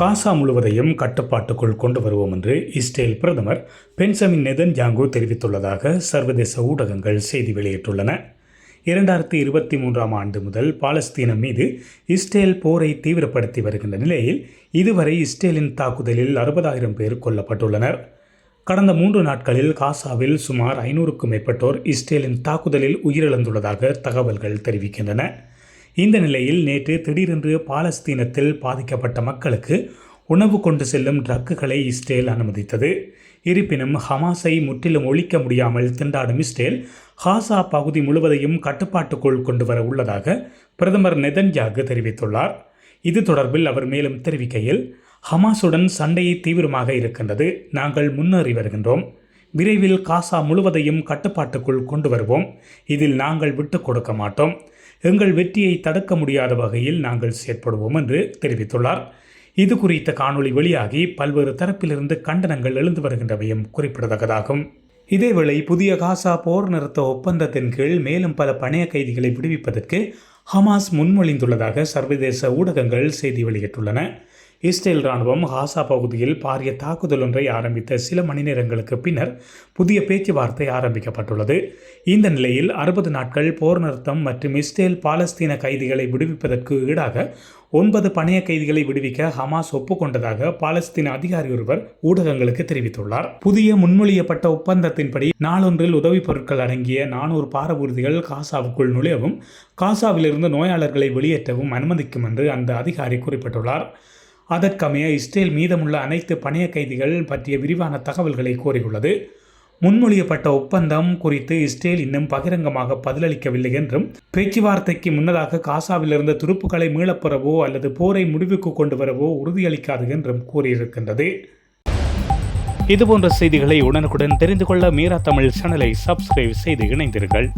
காசா முழுவதையும் கட்டுப்பாட்டுக்குள் கொண்டு வருவோம் என்று இஸ்ரேல் பிரதமர் பென்சமின் நெதன்யாங்கு தெரிவித்துள்ளதாக சர்வதேச ஊடகங்கள் செய்தி வெளியிட்டுள்ளன. இரண்டாயிரத்தி இருபத்தி மூன்றாம் ஆண்டு முதல் பாலஸ்தீனம் மீது இஸ்ரேல் போரை தீவிரப்படுத்தி வருகின்ற நிலையில் இதுவரை இஸ்ரேலின் தாக்குதலில் அறுபதாயிரம் பேர் கொல்லப்பட்டுள்ளனர். கடந்த மூன்று நாட்களில் காசாவில் சுமார் ஐநூறுக்கும் மேற்பட்டோர் இஸ்ரேலின் தாக்குதலில் உயிரிழந்துள்ளதாக தகவல்கள் தெரிவிக்கின்றன. இந்த நிலையில் நேற்று திடீரென்று பாலஸ்தீனத்தில் பாதிக்கப்பட்ட மக்களுக்கு உணவு கொண்டு செல்லும் ட்ரக்குகளை இஸ்ரேல் அனுமதித்தது. இருப்பினும் ஹமாஸை முற்றிலும் ஒழிக்க முடியாமல் திண்டாடும் இஸ்ரேல் ஹாசா பகுதி முழுவதையும் கட்டுப்பாட்டுக்குள் கொண்டு வர உள்ளதாக பிரதமர் நெதன்யாகு தெரிவித்துள்ளார். இது தொடர்பில் அவர் மேலும் தெரிவிக்கையில் ஹமாஸுடன் சண்டையை தீவிரமாக இருக்கின்றது நாங்கள் முன்னேறி வருகின்றோம். விரைவில் காசா முழுவதையும் கட்டுப்பாட்டுக்குள் கொண்டு வருவோம். இதில் நாங்கள் விட்டுக் கொடுக்க மாட்டோம். எங்கள் வெற்றியை தடுக்க முடியாத வகையில் நாங்கள் செயற்படுவோம் என்று தெரிவித்துள்ளார். இது குறித்த காணொளி வெளியாகி பல்வேறு தரப்பிலிருந்து கண்டனங்கள் எழுந்து வருகின்றவையும் குறிப்பிடத்தக்கதாகும். இதேவேளை புதிய காசா போர் நிறுத்த ஒப்பந்தத்தின் கீழ் மேலும் பல பணைய கைதிகளை விடுவிப்பதற்கு ஹமாஸ் முன்மொழிந்துள்ளதாக சர்வதேச ஊடகங்கள் செய்தி வெளியிட்டுள்ளன. இஸ்ரேல் ராணுவம் ஹாசா பகுதியில் பாரிய தாக்குதல் ஒன்றை ஆரம்பித்த சில மணி நேரங்களுக்கு பின்னர் புதிய பேச்சுவார்த்தை ஆரம்பிக்கப்பட்டுள்ளது. இந்த நிலையில் அறுபது நாட்கள் போர் நிறுத்தம் மற்றும் இஸ்ரேல் பாலஸ்தீன கைதிகளை விடுவிப்பதற்கு ஈடாக ஒன்பது பணைய கைதிகளை விடுவிக்க ஹமாஸ் ஒப்புக்கொண்டதாக பாலஸ்தீன அதிகாரி ஒருவர் ஊடகங்களுக்கு தெரிவித்துள்ளார். புதிய முன்மொழியப்பட்ட ஒப்பந்தத்தின்படி நாளொன்றில் உதவிப் பொருட்கள் அடங்கிய நானூறு பாரவூர்திகள் காசாவுக்குள் நுழையவும் காசாவிலிருந்து நோயாளர்களை வெளியேற்றவும் அனுமதிக்கும் என்று அந்த அதிகாரி குறிப்பிட்டுள்ளார். அதற்கமைய இஸ்ரேல் மீதமுள்ள அனைத்து பணைய கைதிகள் பற்றிய விரிவான தகவல்களை கோரியுள்ளது முன்மொழியப்பட்ட ஒப்பந்தம் குறித்து இஸ்ரேல் இன்னும் பகிரங்கமாக பதிலளிக்கவில்லை என்றும் பேச்சுவார்த்தைக்கு முன்னதாக காசாவிலிருந்து துருப்புக்களை மீளப்பெறவோ அல்லது போரை முடிவுக்கு கொண்டு வரவோ உறுதியளிக்காது என்றும் கூறியிருக்கின்றது. இதுபோன்ற செய்திகளை உடனுக்குடன் தெரிந்து கொள்ள மீரா தமிழ் சேனலை சப்ஸ்கிரைப் செய்து இணைந்தீர்கள்